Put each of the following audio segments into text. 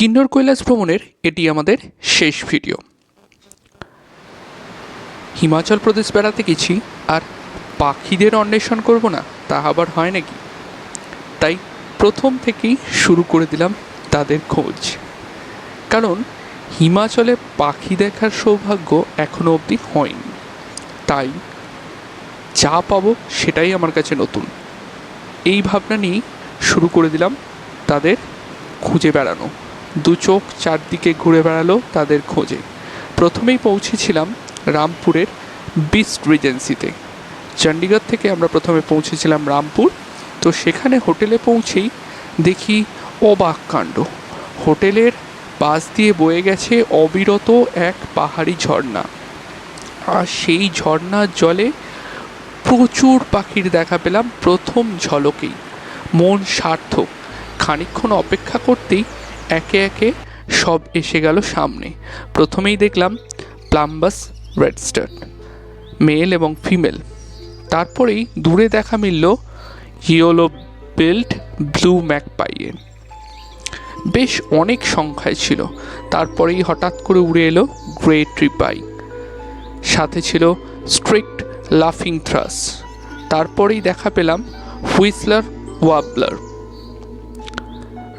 কিন্নর কৈলাস ভ্রমণের এটি আমাদের শেষ ভিডিও। হিমাচল প্রদেশ বেড়াতে গেছি আর পাখিদের অন্বেষণ করব না, তা আবার হয় নাকি? তাই প্রথম থেকেই শুরু করে দিলাম তাদের খোঁজ। কারণ হিমাচলে পাখি দেখার সৌভাগ্য এখনও অবধি হয়নি। তাই যা পাবো সেটাই আমার কাছে নতুন। এই ভাবনা নিয়েই শুরু করে দিলাম তাদের খুঁজে বেড়ানো। দু চোখ চারদিকে ঘুরে বেড়ালো তাদের খোঁজে। প্রথমেই পৌঁছেছিলাম রামপুরের বিস্ট রিজেন্সিতে চণ্ডীগড় থেকে আমরা প্রথমে পৌঁছেছিলাম রামপুর। তো সেখানে হোটেলে পৌঁছেই দেখি অবাক কাণ্ড। হোটেলের পাশ দিয়ে বয়ে গেছে অবিরত এক পাহাড়ি ঝর্ণা। আর সেই ঝর্ণার জলে প্রচুর পাখির দেখা পেলাম প্রথম ঝলকেই। মন সার্থক। খানিকক্ষণ অপেক্ষা করতেই একে একে সব এসে গেল সামনে। প্রথমেই দেখলাম প্লাম্বাস রেডস্টার, মেল এবং ফিমেল। তারপরেই দূরে দেখা মিলল ইয়েলো বেল্ট, ব্লু ম্যাক পাইয়ে বেশ অনেক সংখ্যায় ছিল। তারপরেই হঠাৎ করে উড়ে এলো গ্রে ট্রিপাই। সাথে ছিল স্ট্রিক্ট লাফিং থ্রাস। তারপরেই দেখা পেলাম হুইসলার ওয়াবলার।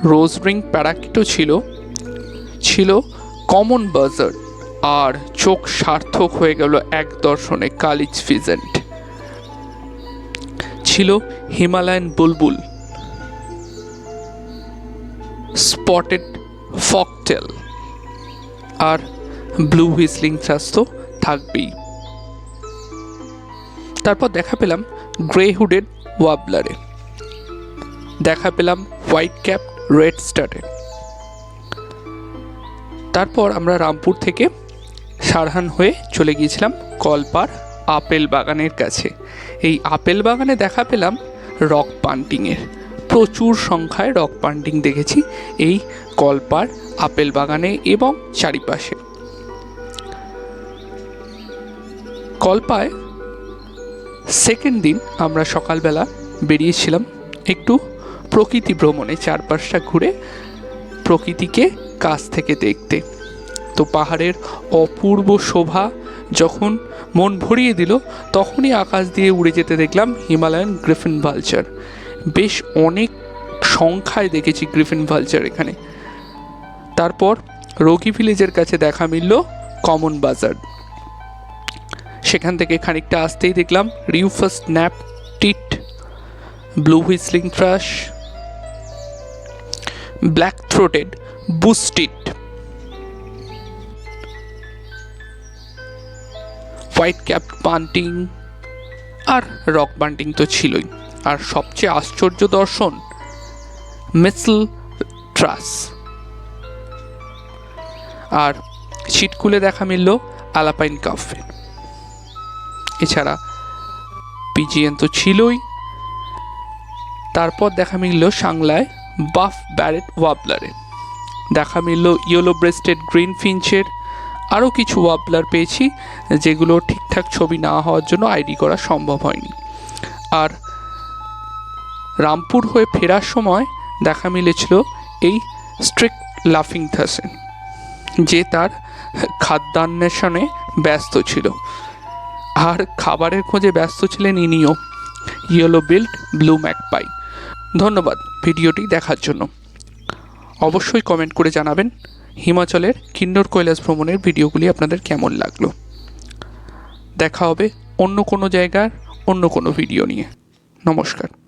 রোজ রিং প্যারাকিটও ছিল ছিল কমন বাজার আর চোখ সার্থক হয়ে গেল এক দর্শনে কালিজ ফিজেন্ট ছিল হিমালয়ান বুলবুল স্পটেড ফকটেল আর ব্লু হুইসলিং তো থাকবেই। তারপর দেখা পেলাম গ্রে হুডেড ওয়াবলারে দেখা পেলাম হোয়াইট ক্যাপ রেড স্টারে। তারপর আমরা রামপুর থেকে সারহান হয়ে চলে গিয়েছিলাম কলপার আপেল বাগানের কাছে। এই আপেল বাগানে দেখা পেলাম রক পান্টিংয়ের। প্রচুর সংখ্যায় রক পান্টিং দেখেছি এই কলপার আপেল বাগানে এবং চারিপাশে। কল্পায় সেকেন্ড দিন আমরা সকালবেলা বেরিয়েছিলাম একটু প্রকৃতি ভ্রমণে চারপাশটা ঘুরে প্রকৃতিকে কাছ থেকে দেখতে। তো পাহাড়ের অপূর্ব শোভা যখন মন ভরিয়ে দিল, তখনই আকাশ দিয়ে উড়ে যেতে দেখলাম হিমালয়ান গ্রিফিন ভালচার বেশ অনেক সংখ্যায় দেখেছি গ্রিফিন ভালচার এখানে। তারপর রোগী ভিলেজের কাছে দেখা মিলল কমন বাজার। সেখান থেকে খানিকটা আসতেই দেখলাম rufous tit, blue whistling thrush black throated bushtit white cap bunting আর রক বান্টিং তো ছিলই। আর সবচেয়ে আশ্চর্য দর্শন মিসল ট্রাস আর ছিটকুলে দেখা মিলল আলাপাইন কাফে এছাড়া পিজিএন তো ছিলই। তারপর দেখা মিলল সাংলায় বাফ ব্যারেট ওয়াবলারে। দেখা মিলল ইয়েলো ব্রেস্টেড গ্রিন ফিঞ্চের আরও কিছু ওয়াবলার পেয়েছি, যেগুলো ঠিকঠাক ছবি না হওয়ার জন্য আইডি করা সম্ভব হয়নি। আর রামপুর হয়ে ফেরার সময় দেখা মিলেছিল এই স্ট্রিক্ট লাফিং থাসে যে তার খাদ্যান্বেষণে ব্যস্ত ছিল। আর খাবারের খোঁজে ব্যস্ত ছিলেন ইনিও, ইয়েলো বিল্ড ব্লু ম্যাকপাই। ধন্যবাদ ভিডিওটি দেখার জন্য। অবশ্যই কমেন্ট করে জানাবেন হিমাচলের কিন্নর কৈলাস ভ্রমণের ভিডিওগুলি আপনাদের কেমন লাগল। দেখা হবে অন্য কোনো জায়গার অন্য কোনো ভিডিও নিয়ে। নমস্কার।